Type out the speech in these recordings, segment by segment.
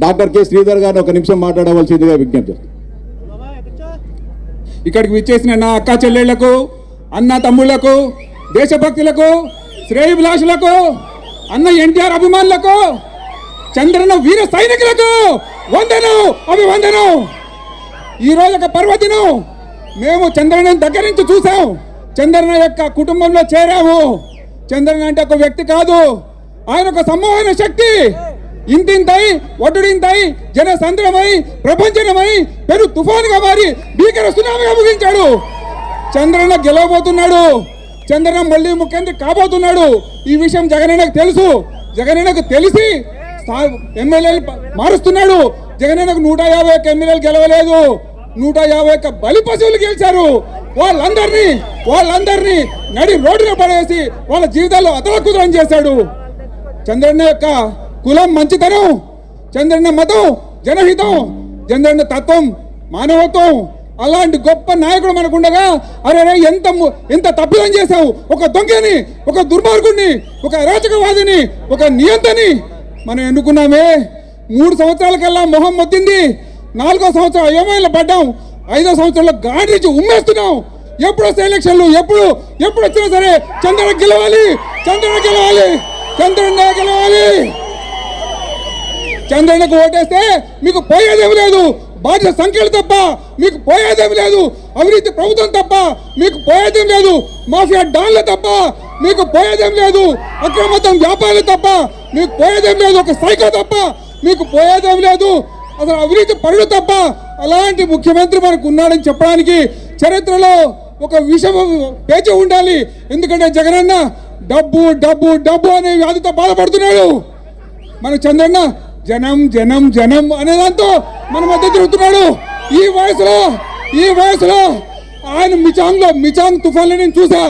Doctor K. Sridhar గారిని ఒక నిమిషం మాట్లాడవలసిందిగా విజ్ఞప్తి ఇక్కడికి విచ్చేసిన నా అక్క చెల్లెళ్ళకు అన్న తమ్ముళ్ళకు దేశభక్తులకు శ్రేయభిలాషులకు అన్న ఎన్టీఆర్ అభిమానులకు చంద్రన వీర సైనికులకు వందను అభివందనం. ఈ రోజు ఒక పర్వదినం. మేము చంద్రన దగ్గర నుంచి చూసాం చంద్రన యొక్క కుటుంబంలో చేరాము. చంద్రన అంటే ఒక వ్యక్తి కాదు. ఆయన ఒక సమూహమైన శక్తి. ఇంతింతై ఒడ్డుడింతై జన సంద్రమై ప్రపంచమై పెరు తుఫానుగా మారి భీకర సునామీగా ముగించాడు చంద్రన్న గెలవబోతున్నాడు. చంద్రన్న మళ్ళీ ముఖ్యమంత్రి కాబోతున్నాడు. ఈ విషయం జగనన్నకు తెలుసు. జగనన్నకు తెలిసి ఎమ్మెల్యేలు మారుస్తున్నాడు. జగనన్నకు నూట యాభై ఒక్క ఎమ్మెల్యేలు గెలవలేదు. నూట యాభై ఒక్క బలి పశువులు గెలిచారు. వాళ్ళందరినీ వాళ్ళందరినీ నడి రోడ్డున పడేసి వాళ్ళ జీవితాల్లో అతలకుతలం చేశాడు. చంద్రన్న యొక్క కులం మంచితనం చంద్రన్న మతం జనహితం చంద్రన్న తత్వం మానవత్వం. అలాంటి గొప్ప నాయకుడు మనకుండగా అరే ఎంత ము- ఎంత తప్పిదం చేశావు? ఒక దొంగని ఒక దుర్మార్గుడిని ఒక అరాచకవాదిని ఒక నియంతని. మనం ఎన్నుకున్నామే? మూడు సంవత్సరాలకల్లా మొహం మొత్తింది. నాలుగో సంవత్సరం అయోమయంలో పడ్డాం. ఐదో సంవత్సరంలో గాడిచి ఉమ్మేస్తున్నాం. ఎప్పుడు వస్తే ఎలక్షన్లు? ఎప్పుడు? ఎప్పుడు వచ్చినా సరే చంద్రన గెలవాలి. చంద్రన గెలవాలి. చంద్రన గెలవాలి. చంద్రన్నకు ఓటేస్తే మీకు పోయేదేమి లేదు. బాధ్యత సంఖ్యలు తప్ప మీకు పోయేదేమి లేదు. అవినీతి ప్రభుత్వం తప్ప మీకు పోయేదేం లేదు. మాఫియా డాన్లు తప్ప మీకు పోయేదేం లేదు. అక్రమతం వ్యాపారాలు తప్ప మీకు పోయేదేం లేదు. ఒక సైకో తప్ప మీకు పోయేదేం లేదు. అసలు అవినీతి పనులు తప్ప అలాంటి ముఖ్యమంత్రి మనకు ఉన్నాడని చెప్పడానికి చరిత్రలో ఒక విషయం పేచి ఉండాలి. ఎందుకంటే జగనన్న డబ్బు డబ్బు డబ్బు అనే వ్యాధితో బాధపడుతున్నాడు. మన చంద్రన్న జనం జనం జనం అనే దాంతో మన మధ్య తిరుగుతున్నాడు. ఈ వయసులో ఈ వయసులో ఆయన మిచాంగ్లో మిచాంగ్ తుఫాన్లో నేను చూసా.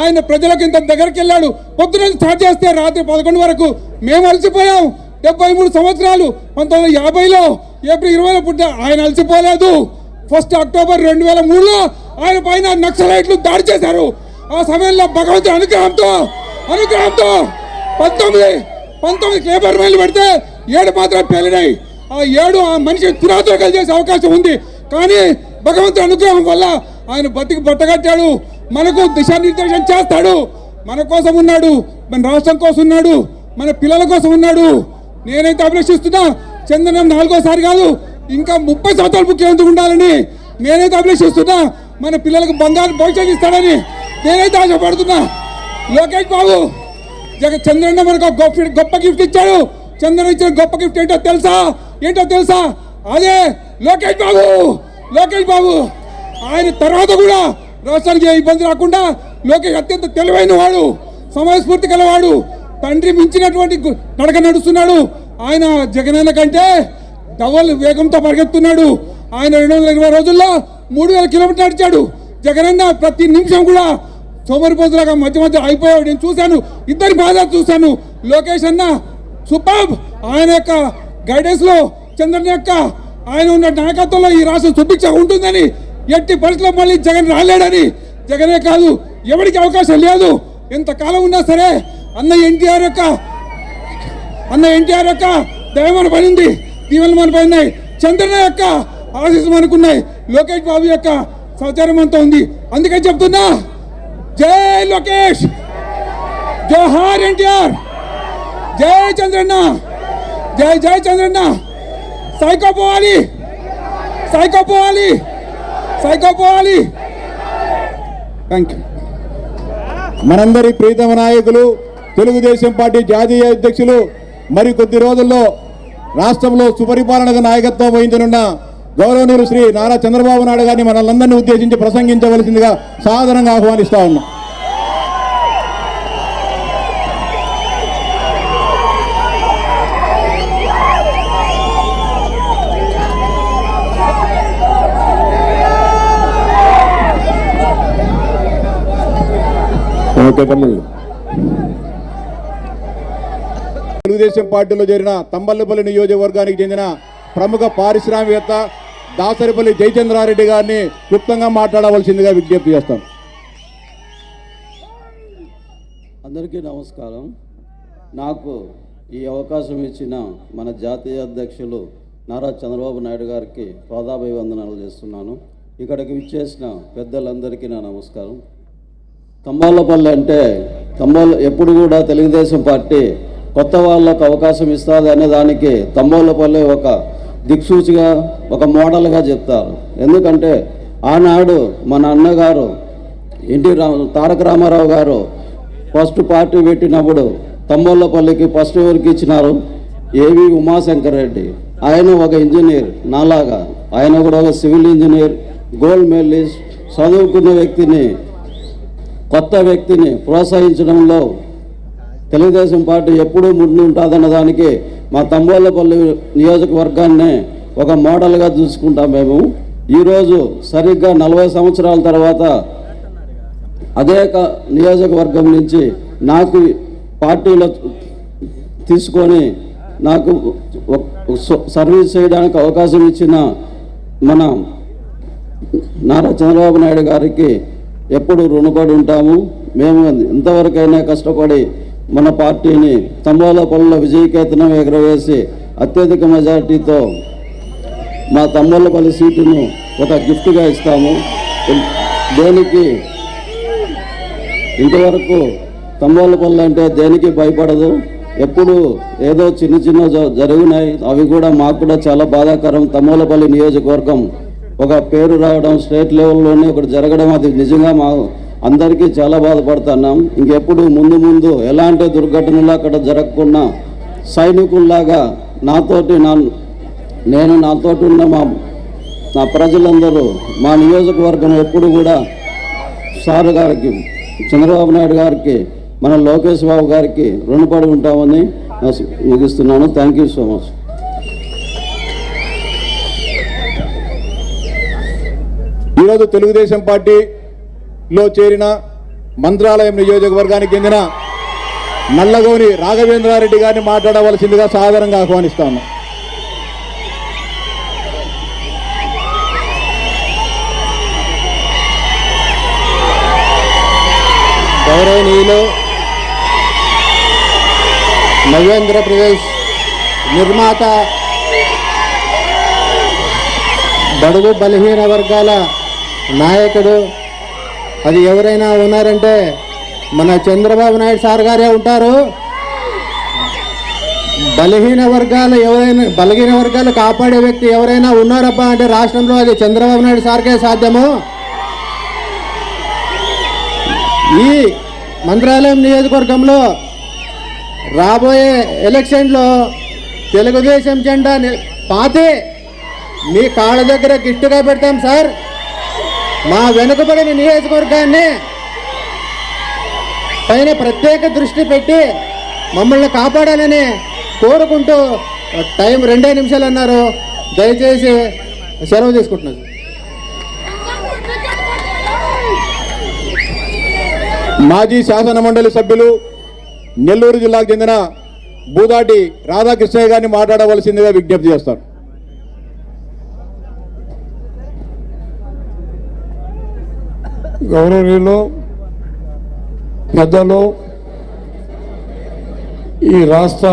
ఆయన ప్రజలకు ఇంత దగ్గరికి వెళ్ళాడు. పొద్దున స్టార్ట్ చేస్తే రాత్రి పదకొండు వరకు మేము అలసిపోయాం. డెబ్బై మూడు సంవత్సరాలు పంతొమ్మిది వందల యాభైలో ఏప్రిల్ ఇరవైలో పుట్టిన ఆయన అలసిపోలేదు. ఫస్ట్ అక్టోబర్ రెండు వేల మూడులో ఆయన పైన నక్సలైట్లు దాడి చేశారు. ఆ సమయంలో భగవంతుడి అనుగ్రహంతో అనుగ్రహంతో పంతొమ్మిది పంతొమ్మిది లేబర్ మైలు పెడితే ఏడు మాత్రం పేలినాయి ఆ ఏడు ఆ మనిషి దురాత్మకాలు చేసే అవకాశం ఉంది. కానీ భగవంతుడి అనుగ్రహం వల్ల ఆయన బతికి బట్టగట్టాడు మనకు దిశానిర్దేశం చేస్తాడు. మన కోసం ఉన్నాడు. మన రాష్ట్రం కోసం ఉన్నాడు. మన పిల్లల కోసం ఉన్నాడు. నేనైతే అభిలషిస్తున్నా. చంద్రనం నాలుగోసారి కాదు ఇంకా ముప్పై సంవత్సరాలు ముఖ్యమంత్రి ఉండాలని నేనైతే అభిలషిస్తున్నా. మన పిల్లలకు బంగారు భవిష్యత్తు ఇస్తాడని నేనైతే ఆశపడుతున్నా. లోకేష్ బాబు జగ చంద్రన్న మనకు గొప్ప గొప్ప గిఫ్ట్ ఇచ్చాడు. చంద్రన్న ఇచ్చిన గొప్ప గిఫ్ట్ ఏంటో తెలుసా? ఏంటో తెలుసా? అదే లోకేష్ బాబు! లోకేష్ బాబు! ఆయన తర్వాత కూడా రాష్ట్రానికి ఏ ఇబ్బంది రాకుండా లోకేష్ అత్యంత తెలివైన వాడు సమయస్ఫూర్తి గలవాడు తండ్రి మించినటువంటి నడక నడుస్తున్నాడు. ఆయన జగనన్న కంటే డబల్ వేగంతో పరిగెత్తున్నాడు. ఆయన రెండు వందల ఇరవై రోజుల్లో మూడు వేల కిలోమీటర్లు నడిచాడు. జగనన్న ప్రతి నిమిషం కూడా సోమరిపోతులాగా మధ్య మధ్య అయిపోయాడు. నేను చూశాను. ఇద్దరి బాధ చూశాను. లోకేష్ అన్న సూపర్ ఆయన యొక్క గైడెన్స్లో చంద్రన్ యొక్క ఆయన ఉన్న నాయకత్వంలో ఈ రాష్ట్రం సుభిక్ష ఉంటుందని ఎట్టి పరిస్థితుల్లో మళ్ళీ జగన్ రాలేడని. జగనే కాదు ఎవరికి అవకాశం లేదు. ఎంతకాలం ఉన్నా సరే అన్న ఎన్టీఆర్ యొక్క అన్న ఎన్టీఆర్ యొక్క దయ పడింది దీవెన మన పడినాయి చంద్రన యొక్క ఆశీస్సు మనకున్నాయి. లోకేష్ బాబు యొక్క సహచారం అంతా ఉంది. అందుకని చెప్తున్నా జై లోకేష్! జోహార్ ఎన్టీఆర్! జై చంద్రన్న! జై జై చంద్రన్న! సైకో పోవాలి! సైకో పోవాలి! సైకో పోవాలి! థ్యాంక్ యూ మనందరి ప్రీతమ నాయకులు తెలుగుదేశం పార్టీ జాతీయ అధ్యక్షులు మరి కొద్ది రోజుల్లో రాష్ట్రంలో సుపరిపాలనకు నాయకత్వం వహించనున్న గౌరవనీయులు శ్రీ నారా చంద్రబాబు నాయుడు గారిని మనల్ని ఉద్దేశించి ప్రసంగించవలసిందిగా సాధారణంగా ఆహ్వానిస్తా ఉన్నాం. తెలుగుదేశం పార్టీలో చేరిన తంబల్లపల్లి నియోజకవర్గానికి చెందిన ప్రముఖ పారిశ్రామికవేత్త దాసరిపల్లి జయచంద్రారెడ్డి గారిని క్లుప్తంగా మాట్లాడవలసిందిగా విజ్ఞప్తి చేస్తాం. అందరికీ నమస్కారం. నాకు ఈ అవకాశం ఇచ్చిన మన జాతీయ అధ్యక్షులు నారా చంద్రబాబు నాయుడు గారికి పాదాభివందనాలు చేస్తున్నాను. ఇక్కడికి విచ్చేసిన పెద్దలందరికీ నా నమస్కారం. తంబాలపల్లి అంటే తమ్మోళ్ళ ఎప్పుడు కూడా తెలుగుదేశం పార్టీ కొత్త వాళ్ళకు అవకాశం ఇస్తుంది అనే దానికి తమ్మోళ్ళపల్లి ఒక దిక్సూచిగా ఒక మోడల్గా చెప్తారు. ఎందుకంటే ఆనాడు మన అన్నగారు ఎన్టీ రామ తారక రామారావు గారు ఫస్ట్ పార్టీ పెట్టినప్పుడు తమ్మోళ్ళపల్లికి ఫస్ట్ ఎవరికి ఇచ్చినారు? ఏవి ఉమాశంకర్ రెడ్డి. ఆయన ఒక ఇంజనీర్ నాలాగా. ఆయన కూడా ఒక సివిల్ ఇంజనీర్ గోల్డ్ మెడలిస్ట్ చదువుకున్న వ్యక్తిని కొత్త వ్యక్తిని ప్రోత్సహించడంలో తెలుగుదేశం పార్టీ ఎప్పుడూ ముందుంటుందన్న దానికి మా తంబోళ్ళపల్లి నియోజకవర్గాన్ని ఒక మోడల్గా చూసుకుంటాం మేము. ఈరోజు సరిగ్గా నలభై సంవత్సరాల తర్వాత అదే నియోజకవర్గం నుంచి నాకు పార్టీలో తీసుకొని నాకు సర్వీస్ చేయడానికి అవకాశం ఇచ్చిన మన నారా చంద్రబాబు నాయుడు గారికి ఎప్పుడు రుణపడి ఉంటాము. మేము ఇంతవరకైనా కష్టపడి మన పార్టీని తంబాలపల్లిలో విజయకేతనం ఎగరవేసి అత్యధిక మెజార్టీతో మా తమ్మలపల్లి సీటును ఒక గిఫ్ట్గా ఇస్తాము. దేనికి? ఇంతవరకు తంబాలపల్లి అంటే దేనికి భయపడదు. ఎప్పుడు ఏదో చిన్న చిన్న జ- జరిగినాయి. అవి కూడా మాకు కూడా చాలా బాధాకరం. తమ్మలపల్లి నియోజకవర్గం ఒక పేరు రావడం స్టేట్ లెవెల్లోనే ఒకటి జరగడం అది నిజంగా మా అందరికీ చాలా బాధపడుతున్నాం. ఇంకెప్పుడు ముందు ముందు ఎలాంటి దుర్ఘటనలు అక్కడ జరగకుండా సైనికుల్లాగా నాతోటి నా నేను నాతోటి ఉన్న మా నా ప్రజలందరూ మా నియోజకవర్గం ఎప్పుడు కూడా సార్ గారికి చంద్రబాబు నాయుడు గారికి మన లోకేష్ బాబు గారికి రుణపడి ఉంటామని ముగిస్తున్నాను. థ్యాంక్ యూ సో మచ్ ఈరోజు తెలుగుదేశం పార్టీలో చేరిన మంత్రాలయం నియోజకవర్గానికి చెందిన నల్లగోని రాఘవేంద్రారెడ్డి గారిని మాట్లాడవలసిందిగా సాధారణంగా ఆహ్వానిస్తాను గౌరవనీయులు నవ్యాంధ్రప్రదేశ్ నిర్మాత బడుగు బలహీన వర్గాల నాయకుడు అది ఎవరైనా ఉన్నారంటే మన చంద్రబాబు నాయుడు సార్ గారే ఉంటారు. బలహీన వర్గాలు ఎవరైనా బలహీన వర్గాలు కాపాడే వ్యక్తి ఎవరైనా ఉన్నారబ్బా అంటే రాష్ట్రంలో అది చంద్రబాబు నాయుడు సార్కే సాధ్యము. ఈ మంత్రాలయం నియోజకవర్గంలో రాబోయే ఎలక్షన్లో తెలుగుదేశం జెండా పాతే. మీ కాళ్ళ దగ్గర గిఫ్ట్గా పెడతాం సార్. మా వెనుకబడిన నియోజకవర్గాన్ని పైన ప్రత్యేక దృష్టి పెట్టి మమ్మల్ని కాపాడాలని కోరుకుంటూ టైం రెండే నిమిషాలు అన్నారు. దయచేసి సెలవు తీసుకుంటున్నాను. మాజీ శాసన మండలి సభ్యులు నెల్లూరు జిల్లాకు చెందిన బూదాటి రాధాకృష్ణయ్య గారిని మాట్లాడవలసిందిగా విజ్ఞప్తి చేస్తాను. గౌరవనీయులు పెద్దలు ఈ రాష్ట్ర